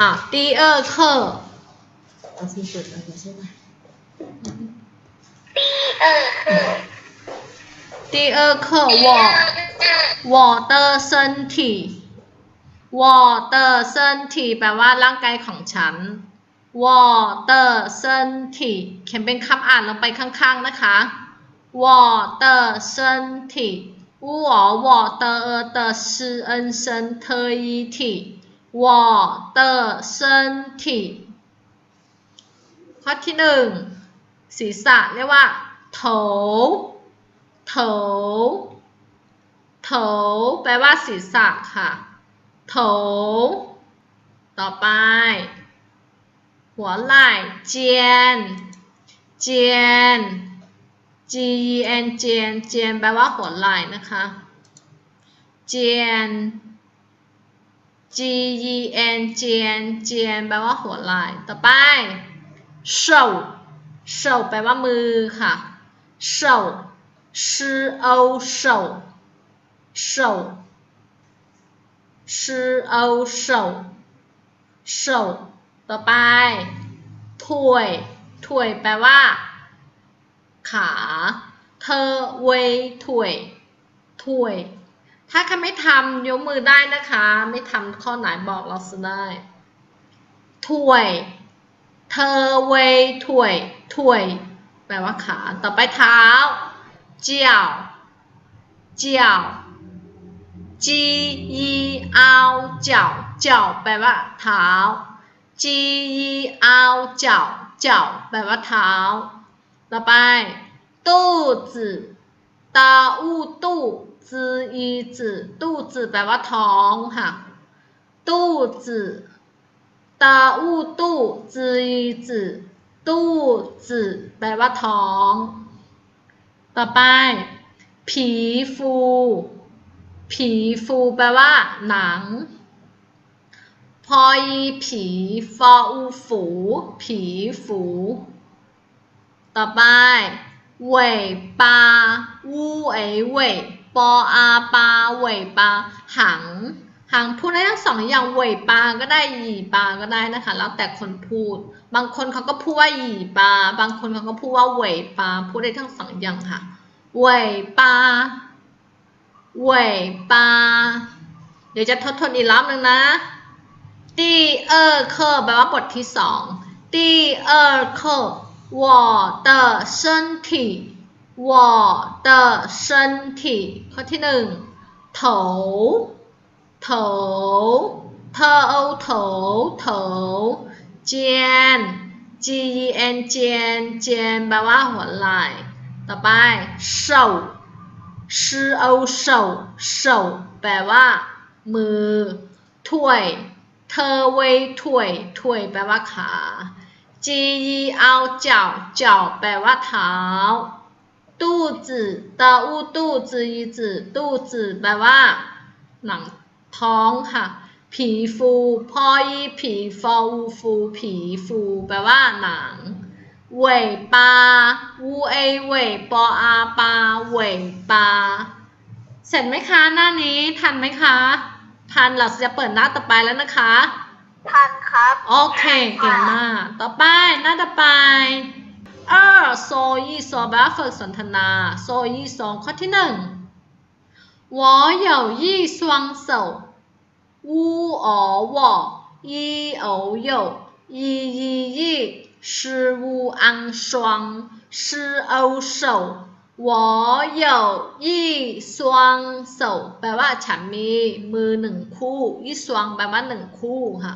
อ่ะ第二课เอาสิเปิดแล้วใช่ไหม 第二课，第二课我我的身体我的身体แปลว่าร่างกายของฉัน我的身体เขียนเป็นคำอ่านลงไปข้างๆนะคะ我的身体我我的的是恩身特一体 我的身体ข้อที่หนึ่งศีรษะเรียกว่าโถโถโถแปลว่าศีรษะค่ะโถต่อไป หัวไหล่เจียนเจียน G E N เจียนเจียนแปลว่าหัวไหล่นะคะ เจียน G E N G N G N แปลว่าหัวไหล่ต่อไป show show แปลว่ามือค่ะ show show show ชือโ show show ต่อไปถ้วยถ้วยแปลว่า ขา เธอเวถ้วยถ้วย ถ้าใครไม่ทำยกมือได้นะคะ ไม่ทำข้อไหนบอกเราสได้ถ้วยเธอเวยถ้วยถ้วยแปลว่าขา ต่อไปเท้า เจียวเจียวจีอีเอาเจ้าเจ้าแปลว่าเท้าจีอีเอาเจ้าเจ้าแปลว่าเท้า ต่อไป ตู้จืตาอูตู้ จือีจืตู้จืแปลว่าท้องค่ะ ตู้จืตาอูตู้จือีจืตู้จืแปลว่าท้อง ต่อไป ผีฟู ผีฟูแปลว่า หนัง พออีผีฟออูฝู ผีฝู ต่อไป尾巴วูเอ尾 ปออาปา尾巴หัง หังพูดได้ทั้งสองอย่าง尾巴ก็ได้หยีปาก็ได้นะคะ แล้วแต่คนพูด บางคนเขาก็พูดว่าหยีปา บางคนเขาก็พูดว่า尾巴พูดได้ทั้งสองอย่างค่ะ尾巴尾巴เดี๋ยวจะทดทวนอีกรอบหนึ่งนะ第二课แปลว่าบทที่สอง第二课我的身体 我的身体ข้อที่หนึ่งโถ โถ เธอเอาโถ โถ เจียน G E N เจียน เจียนแปลว่าหัวไหล่ ต่อไป手ชื่อเอา手手แปลว่า มือ ถ้วย เธอเวยถ้วย ถ้วยแปลว่าขา G E เอาเจ้าเจ้าแปลว่าเท้า ตู้จืตาอู้ตู้จือยีจื่อตู้จืแปลว่าหนังท้องค่ะ ผีฟูพออีผีฟูฟูผีฟูแปลว่าหนังเว่ยปาอูเอเว่ยปออาปาเว่ยปาเสร็จไหมคะหน้านี้ทันไหมคะ ทันเราจะเปิดหน้าต่อไปแล้วนะคะ ทันครับ โอเค เก่งมาก ต่อไปหน้าต่อไป เออโซยี่โซแปลว่าฝึกสนทนา โซยี่โซข้อที่หนึ่ง我有一双手乌哦我一哦有一一一是乌安双是哦手我有一双手แปลว่าฉันมีมือหนึ่งคู่ยี่สวงแปลว่าหนึ่งคู่ค่ะ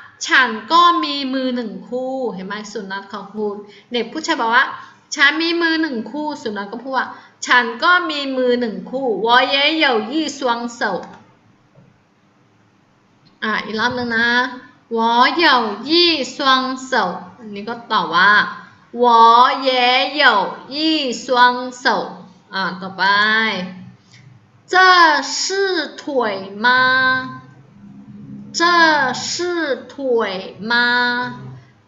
ฉันก็มีมือหนึ่งคู่ เห็นไหมสุนัขเขาพูด เด็กผู้ชายบอกว่า ฉันมีมือหนึ่งคู่ สุนัขก็พูดว่า ฉันก็มีมือหนึ่งคู่我也有一双手อ่ะอีกรอบหนึงนะ我 我有一双手อันนี้ก็ตอบว่า我也有一双手อ่าต่อไป这是腿吗 这是腿吗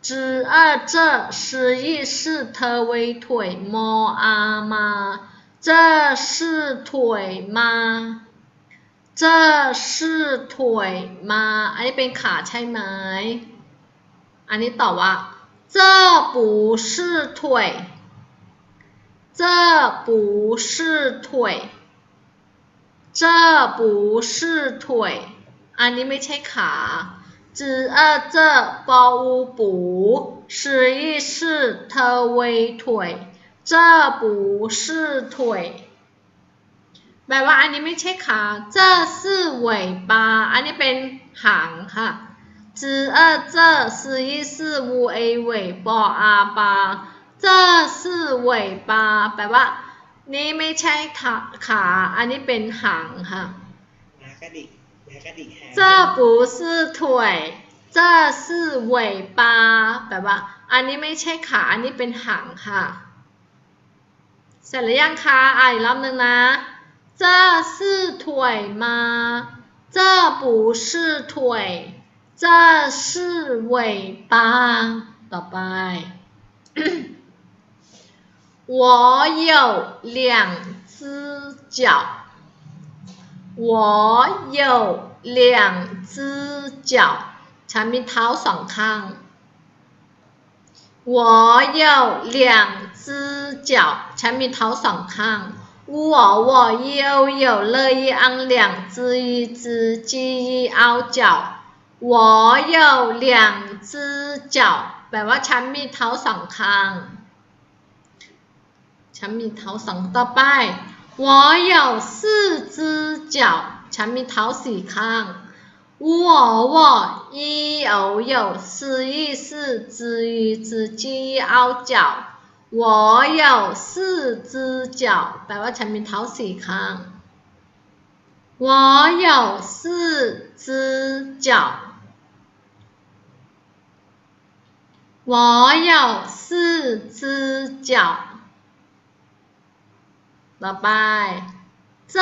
知二这是一是เธอไว้腿มออามา这是腿吗这是腿吗อันนี้เป็นขาใช่ไหม อันนี้ตอบว่า这不是腿这不是腿这不是腿 อันนี้ไม่ใช่ขาจือเออเจอปออูปูสืออีสเทวยถวยเจอปูแปลว่าอันนี้ไม่ใช่ขาเจอสื่อันนี้เป็นหางค่ะจือเออเจอสืออีสืวอเวยปออาปาเจอสื่อเวยแปลว่านี่ไม่ใช่ขา อันนี้เป็นหางค่ะกระดิก หากระดิกหาง 这不是腿这是尾巴แปลว่า อันนี้ไม่ใช่ขา อันนี้เป็นหางค่ะ เสร็จหรือยังคะอ่านอีกรอบนึงนะ这是腿吗这不是腿这是尾巴ต่อไป 我有两只脚 我有两只脚ฉันมีเท้าสองข้าง我有两只脚ฉันมีเท้าสองข้าง我我又有了一昂两只一只鸡一凹脚我有两只脚แปลว่าฉันมีเท้าสองข้าง ฉันมีเท้าสองต่อไป 我有四只脚，全民陶喜康。我我一有四，是四只一只鸡奥脚。我有四只脚，百万全民陶喜康。我有四只脚，我有四只脚。ต่อไป这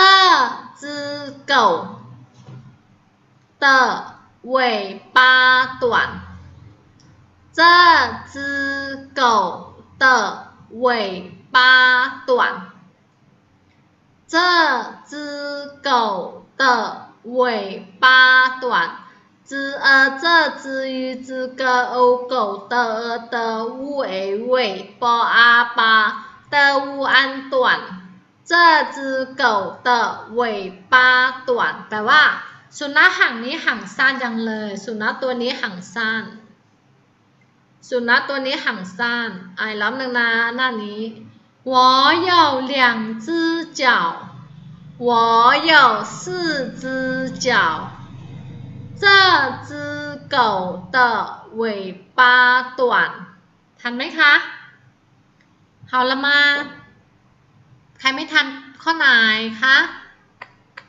只狗的尾巴短这只狗的尾巴短这只狗的尾巴短知呃这只一只个欧狗的的乌 a 尾巴阿巴的乌安短 这只狗的尾巴短แปลว่า สุนัขหางนี้หางสั้นจังเลย สุนัขตัวนี้หางสั้น สุนัขตัวนี้หางสั้นอ่านอีกรอบหนึ่งนะหน้านี้我有两只脚我有四只脚这只狗的尾巴短ทันไหมคะ好了吗 ใครไม่ทันข้อไหนคะ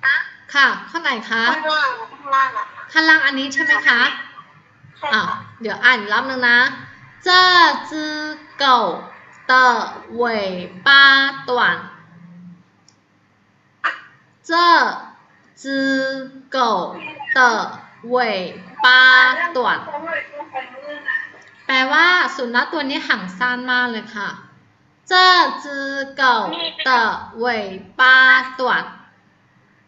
นะ ค่ะ ข้อไหนคะ ข้างล่างข้างล่างอ่ะ ข้างล่างอันนี้ใช่ไหมคะ ใช่ อ่ะ ค่ะ เดี๋ยวอ่านอีกรอบนึงนะ这只狗的尾巴短这只狗的尾巴短แปลว่าสุนัขตัวนี้หางสั้นมากเลยค่ะ 这只狗的尾巴短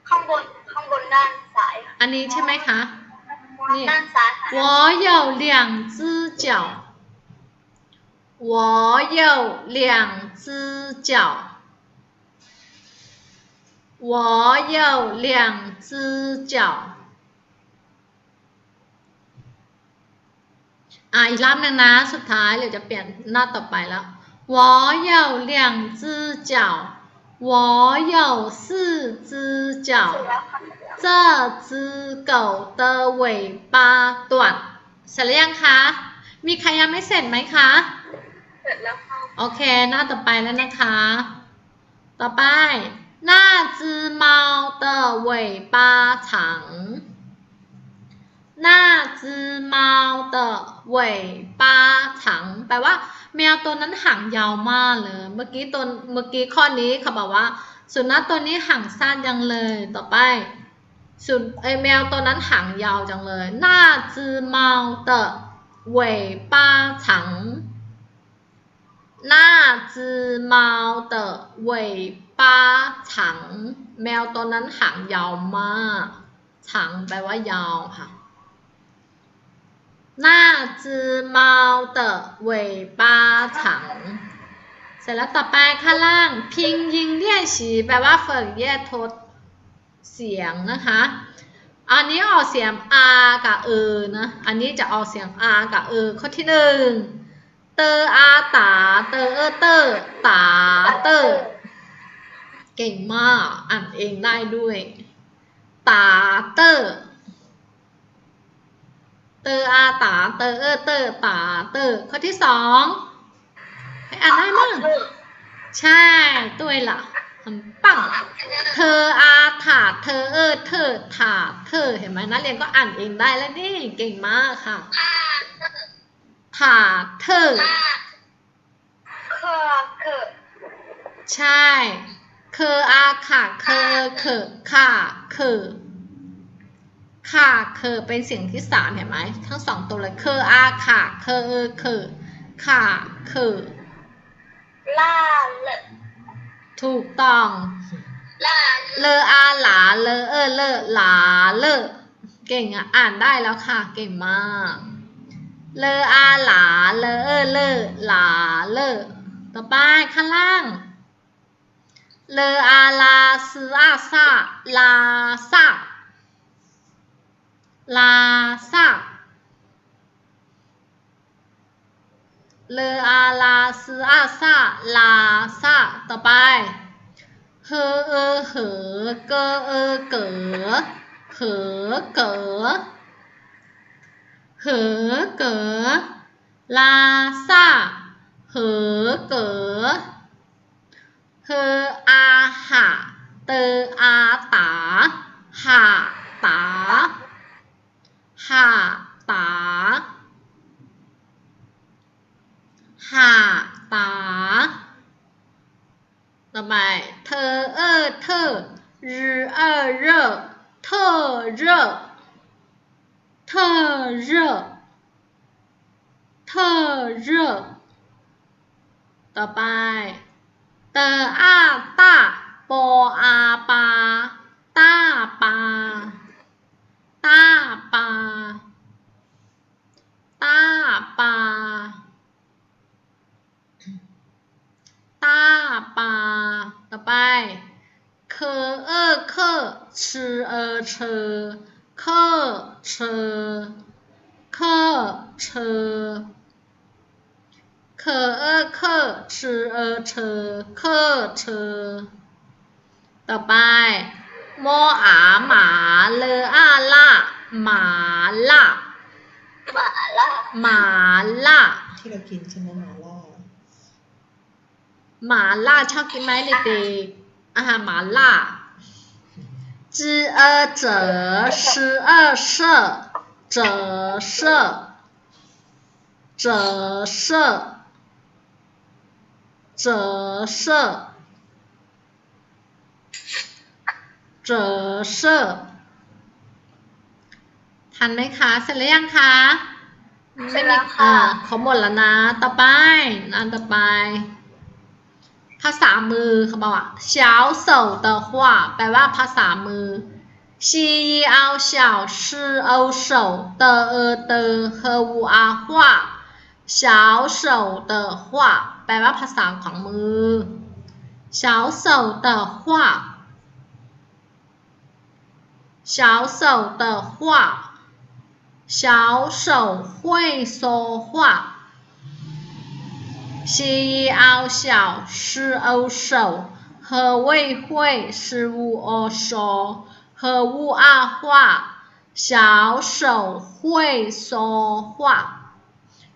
ข้างบนข้างบนด้านซ้าย อันนี้ใช่ไหมคะ นี่ ด้านซ้ายค่ะ 我有两只脚，我有两只脚，我有两只脚。อ่ะอีกรอบหนึงนะ สุดท้ายเดี๋ยวจะเปลี่ยนหน้าต่อไปแล้ว 我有两只脚，我有四只脚。 เสร็จแล้วค่ะ 这只狗的尾巴短เสร็จหรือยังคะ มีใครยังไม่เสร็จไหมคะ เสร็จแล้วค่ะ โอเค หน้าต่อไปแล้วนะคะ ต่อไป那只猫的尾巴长 หน้าจือเมาเตอเหว่ยป้าถังแปลว่าแมวตัวนั้นหางยาวมากเลย เมื่อกี้ตัวเมื่อกี้ข้อนี้เขาบอกว่าสุนัขตัวนี้หางสั้นยังเลย ต่อไปสุนไอแมวตัวนั้นหางยาวจังเลยหน้าจือเมาเตอเวยป้าถังหน้าจือเมาเตอเวยป้าถัง แมวตัวนั้นหางยาวมากถังแปลว่ายาวค่ะ หน้าจือเมาตะวยป้าถังเสร็จแล้วต่อไปข้างล่างพิงยิงเรียฉีแปลว่าฝึกเย่ทดเสียงนะคะ อันนี้ออกเสียง r กับ e นะ อันนี้จะออกเสียง r กับ e ข้อที่หนึ่งเตอร์อาตาเตอร์เตอร์ตาเตอร์เก่งมาก อ่านเองได้ด้วย ตาเตอร์ เตออาตาเตอเออเตอตาเตอข้อที่สองให้อ่านได้มั้งใช่ด้วยล่ะ很棒เธออาถาเธอเออเธอถาเธอเห็นไหมนักเรียนก็อ่านเองได้แล้วนี่เก่งมากค่ะถาเธอเคอเคอใช่ เคออาค่ะเคอเคอค่ะเคอ ค่ะเคอเป็นเสียงที่สามเห็นไหมทั้งสองตัวเลยเคออาค่ะเคอเออเคอค่ะเคอล่าเลอถูกต้องล่าเลออาหลาเลอเออเลอหลาเลอเก่งอะอ่านได้แล้วค่ะ เก่งมากเลออาหลาเลอเออเลอหลาเลอต่อไปข้างล่างเลออาลาซืออาซาลาซา ลาซาเลออาลาซืออาซาลาซาต่อไปเฮอเออเหอเกอเออเก๋อเห อเก๋อเหอเก๋อลาซาเหอเก๋อเฮออาหะเตออาตาหาตาหาตาหาตา ต่อไปเธอเออเธอ日二热特热特热特热ต่อไปเตออาตาปออาปาตาปา เออเชอเคอเชอเคอเชอเคอเออเคอชือเออเชอเคอเชอต่อไปมออาหมาเลออาล่าหมาล่าหมาล่าหมาล่าที่เรากินใช่ไหมหมาล่าหมาล่าชอบกินไหมเด็กๆอาหารหมาล่า 知而者十二社者社者社者社者社ทันไหมคะ เสร็จแล้วยังคะ ไม่มีอ่าเขาหมดแล้วนะ ต่อไปอันต่อไป ภาษามือเขาบอกว่า小手的话แปลว่าภาษามือ西一凹小是欧手的呃的和五阿话小手的话แปลว่าภาษาของมือ小手的话小手的话小手会说话 西一凹小是欧手和未会是乌欧手和乌阿话小手会说话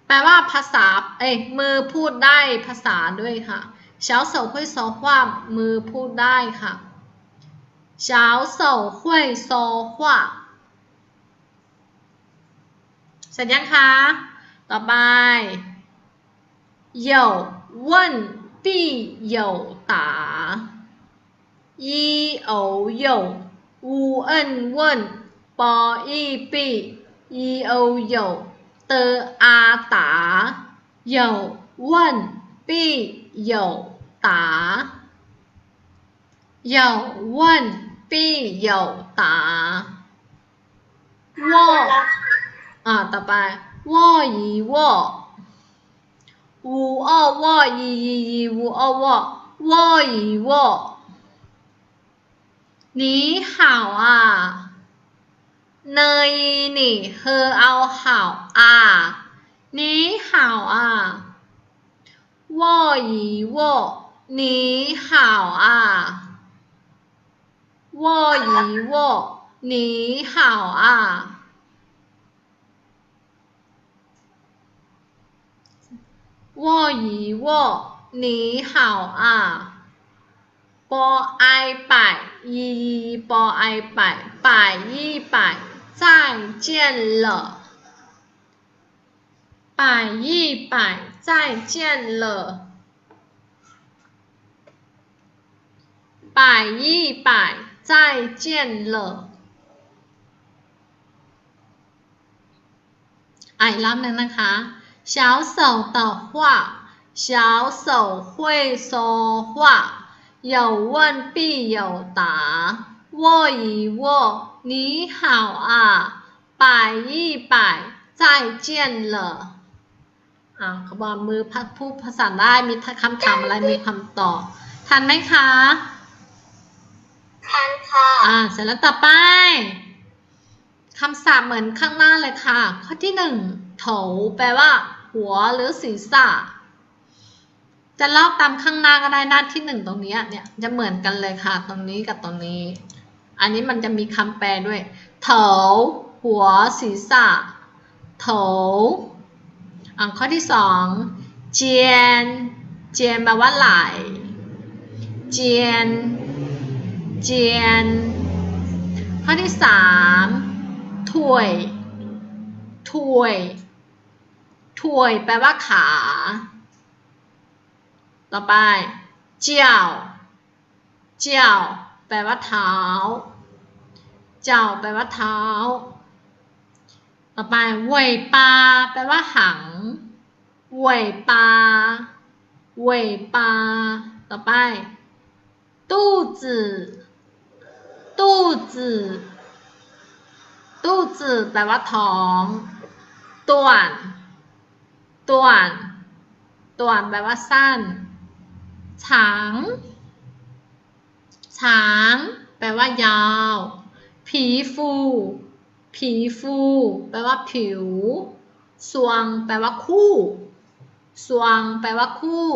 แปลว่าภาษา เอ้ยมือพูดได้ภาษาด้วยค่ะ小手会说话มือพูดได้ค่ะ小手会说话 ร็จยังคะ ต่อไป 有问必有答一偶有无恩问ปออีปีอีโอ有เตออาตา有问必有答有问必有答วอ อ่า ต่อไปวอยี 沃沃沃一一一沃沃沃一沃，你好啊！呢呢呵啊好啊，你好啊！沃一沃你好啊！沃一沃你好啊！我以我你好啊，ปไอ百一一ปไอ百百一百再见了，百一百再见了，百一百再见了。อ่ะอีกรอบหนึ่งนะคะ 小手的话，小手会说话，有问必有答。握一握，你好啊，百一百，再见了。อ่าเขาบอกมือพัดพูดภาษาได้มีคำถามอะไรมีคำตอบทันไหมคะ ทันค่ะ อ่า เสร็จแล้วต่อไปคำศัพท์เหมือนข้างหน้าเลยค่ะ ข้อที่หนึ่งโถแปลว่า หัวหรือศีรษะ จะลอกตามข้างหน้าก็ได้หน้าที่หนึ่งตรงนี้เนี่ยจะเหมือนกันเลยค่ะ ตรงนี้กับตรงนี้ อันนี้มันจะมีคำแปลด้วยโถหัวศีรษะโถอ่าข้อที่สองเจียน เจียนแปลว่าไหลเจียน เจียน ข้อที่สามถ้วยถ้วย ถวยแปลว่าขา ต่อไป เจ้าเจ้าแปลว่าเท้า เจ้าแปลว่าเท้า ต่อไปเวยปลาแปลว่าหังเวยปลาเวยปลาต่อไป ตู้จื่อตู้จื่อตู้จื่อแปลว่าท้องต่วน ต่วนต่วนแปลว่าสั้นฉางฉางแปลว่ายาว ผีฟู ผีฟู แปลว่าผิว สวง แปลว่าคู่ สวง แปลว่าคู่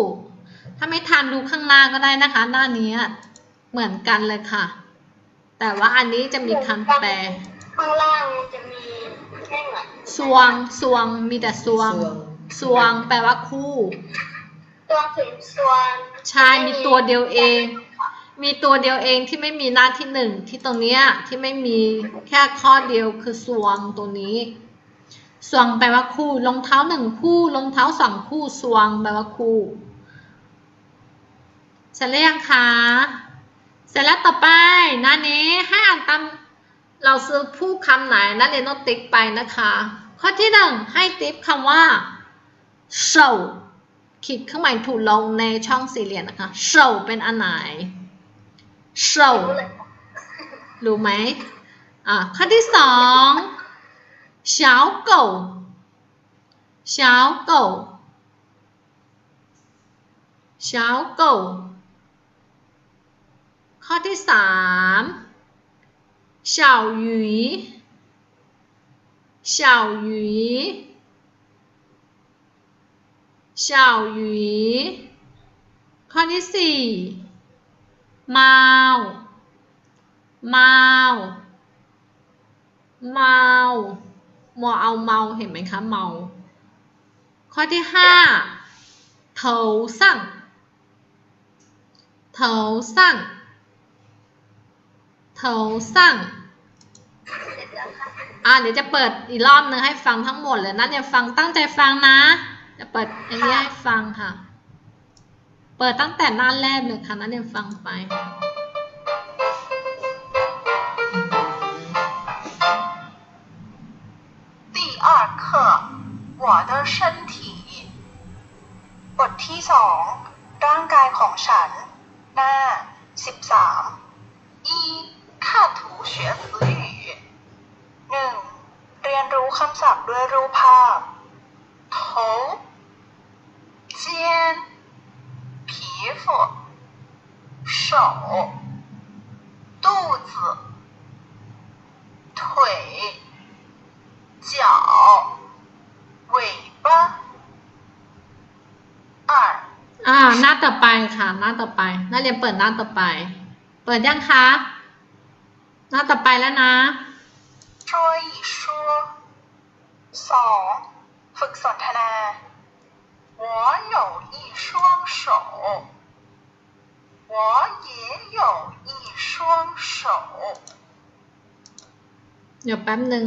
ถ้าไม่ทันดูข้างล่างก็ได้นะคะ หน้านี้เหมือนกันเลยค่ะ แต่ว่าอันนี้จะมีคำแปล ข้างล่างมันจะมีแค่ไหนสวง สวง มีแต่สวงสวง สวงแปลว่าคู่ตัวถึงส่วนใช่มีตัวเดียวเอง มีตัวเดียวเองที่ไม่มีหน้าที่หนึ่งที่ตรงเนี้ยที่ไม่มีแค่ข้อเดียวคือสวงตัวนี้ สวงแปลว่าคู่รองเท้าหนึ่งคู่รองเท้าสองคู่สวงแปลว่าคู่เสร็จแล้วยังคะเสร็จแล้วต่อไปหน้านี้ให้อ่านตามเราซื้อผู้คำไหนนักเรียนต้องติ๊กไปนะคะ ข้อที่หนึ่งให้ติ๊กคำว่า เฉาขีดเครื่องหมายถูกลงในช่องสี่เหลี่ยมนะคะเฉาเป็นอันไหนเฉา รู้เลย รู้ไหมอ่ะข้อที่สอง小狗小狗小狗ข้อที่สาม小鱼小鱼 小鱼ข้อที่สี่เมาเมาเมาหมอเอาเมาเห็นไหมคะเมา ข้อที่ห้าเถาสั่งเถาสั่งเถาสั่งอ่าเดี๋ยวจะเปิดอีกรอบนึงให้ฟังทั้งหมดเลยนะเดี๋ยวฟังตั้งใจฟังนะ จะเปิดอันนี้ให้ฟังค่ะ เปิดตั้งแต่หน้าแรกเลยค่ะนักเรียนฟังไป 第二课我的身体บทที่สองร่างกายของฉัน หน้าสิบสาม一看图学词语หนึ่งเรียนรู้คำศัพท์ด้วยรูปภาพ头 肩皮肤手肚子腿脚、尾巴。二、 อ่าหน้าต่อไปค่ะ หน้าต่อไปนักเรียนเปิดหน้าต่อไป เปิดยังคะ หน้าต่อไปแล้วนะ 说一说。สองฝึกสนทนา 我有一双手，我也有一双手。 เดี๋ยวแป๊บหนึ่ง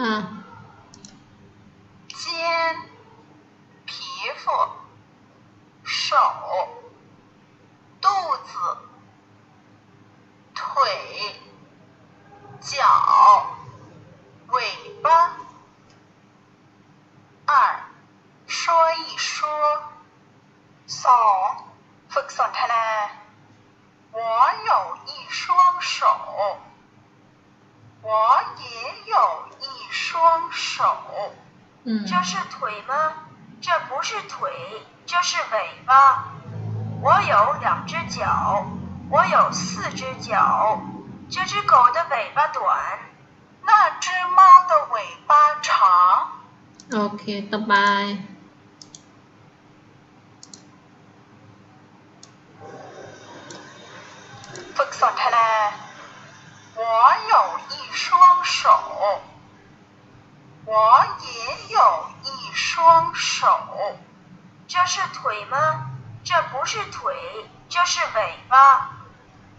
อ่า 脚、尾巴。二、说一说。สองฝึกสนทนา 我有一双手，我也有一双手。 อืม 这是腿吗？这不是腿，这是尾巴。我有两只脚，我有四只脚。 这只狗的尾巴短，那只猫的尾巴长。 โอเค ต่อไป ฝึกสนทนา 我有一双手，我也有一双手。这是腿吗？这不是腿，这是尾巴。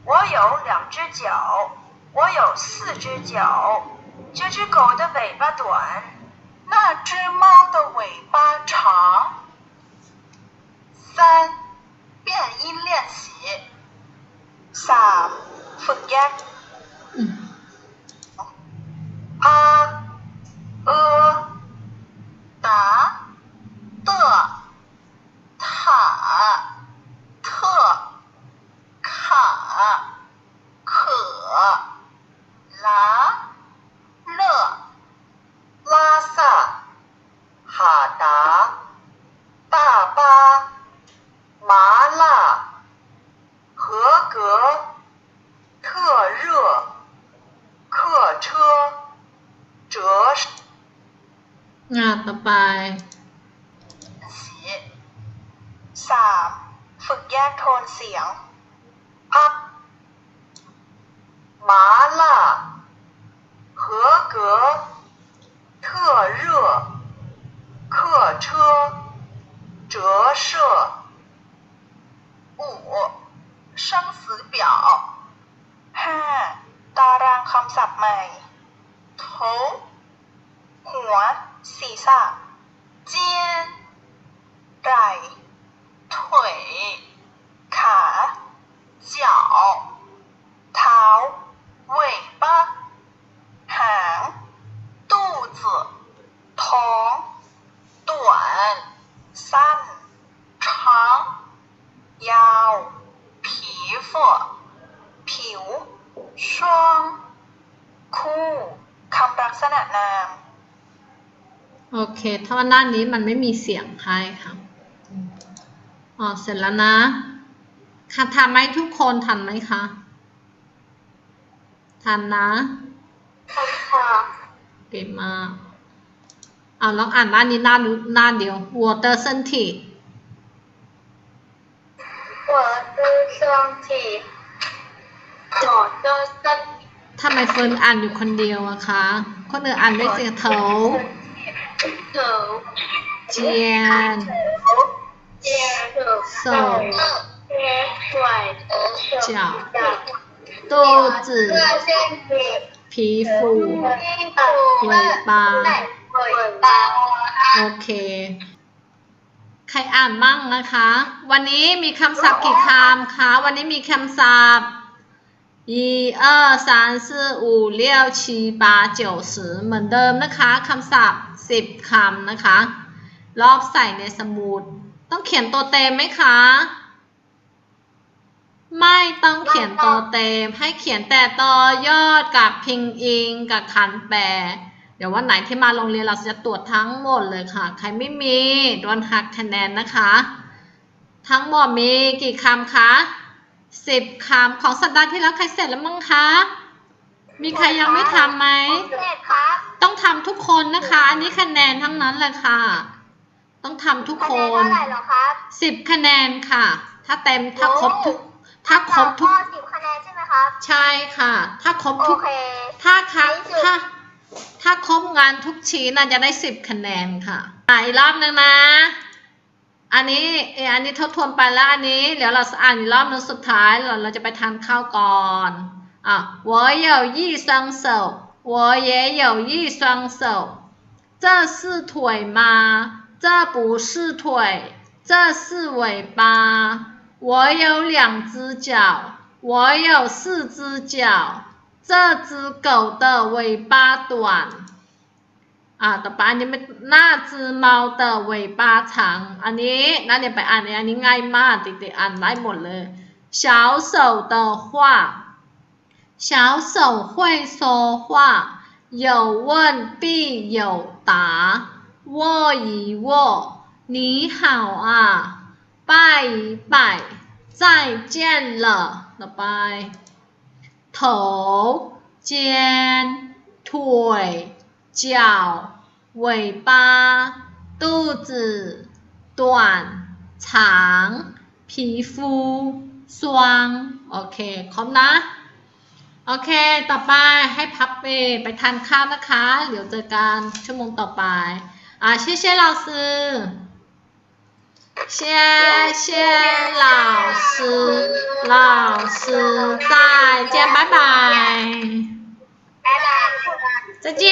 我有两只脚，我有四只脚。这只狗的尾巴短，那只猫的尾巴长。三，变音练习。สามฝึกแยก อืม อ ไป สามฝึกแยกโทนเสียง สั้นช้ยาวผีฝ่ผิว ช่งคู่คำลักษณะนาม โอเค ถ้าว่าด้านนี้มันไม่มีเสียงให้ค่ะอ๋อเสร็จแล้วนะค่ะทันไหมทุกคนทันไหมคะ ทันนะทันค่ะเก่งมาก อาลองอ่านหน้านี้หน้ารู้หน้าเดียว water 身体我的身体，我的身 ทำไมเฟิร์นอ่านอยู่คนเดียวอะคะ คนอื่นอ่านได้เสียงเถา 头， 肩肩手脚肚子皮肤尾巴 โอเค ใครอ่านมั่งนะคะ วันนี้มีคำศัพท์กี่คำคะ วันนี้มีคำศัพท์一二三四五六七八九十เหมือนเดิมนะคะคำศัพท์สิบคำนะคะ รอบใส่ในสมุด ต้องเขียนตัวเต็มไหมคะ ไม่ต้องเขียนตัวเต็ม ให้เขียนแต่ตัวยอดกับพิงอิงกับคันแปล เดี๋ยววันไหนที่มาโรงเรียนเราจะตรวจทั้งหมดเลยค่ะ ใครไม่มีโดนหักคะแนนนะคะ ทั้งหมดมีกี่คำคะสิบคำของสัปดาห์ที่แล้วใครเสร็จแล้วมั้งคะ มีใครยังไม่ทำไหมครับต้องทำทุกคนนะคะ อันนี้คะแนนทั้งนั้นเลยค่ะ ต้องทำทุกคะคแนนนเท่าไหร่เหรอครับสิบคะแนนค่ะ ถ้าเต็มถ้าครบทุก ถ้าครบทุกข้อสิบคะแนนใช่ไหมครับ ใช่ค่ะ ถ้าครบโอทุกเคถ้าค่ะในสุดถ้า ถ้าครบงานทุกชิ้นน่าจะได้สิบคะแนนค่ะอ่ะอีกรอบนึงนะ อันนี้เอออันนี้ทบทวนไปแล้วอันนี้ เดี๋ยวเราอ่านอีกรอบนึงสุดท้ายเราเราจะไปทานข้าวก่อนอ่ะ我有一双手我也有一双手这是腿吗这不是腿这是尾巴我有两只脚我有四只脚 这只狗的尾巴短อ่าต่อไปอันนี้เป็นหน้าจือเมาเตอ尾巴长อันนี้นั่นเดี๋ยวไปอ่านอันนี้ง่ายมากติดๆอ่านได้หมดเลย小手的话小手会说话有问必有答握一握你好啊拜一拜再见了ต่อไป 头肩腿脚尾巴肚子短长皮肤双โอเคครบนะ โอเค ต่อไปให้พับเปไปทานข้าวนะคะ เดี๋ยวเจอกันชั่วโมงต่อไป อ่า谢谢老师 谢谢老师老师再见拜拜拜拜。再见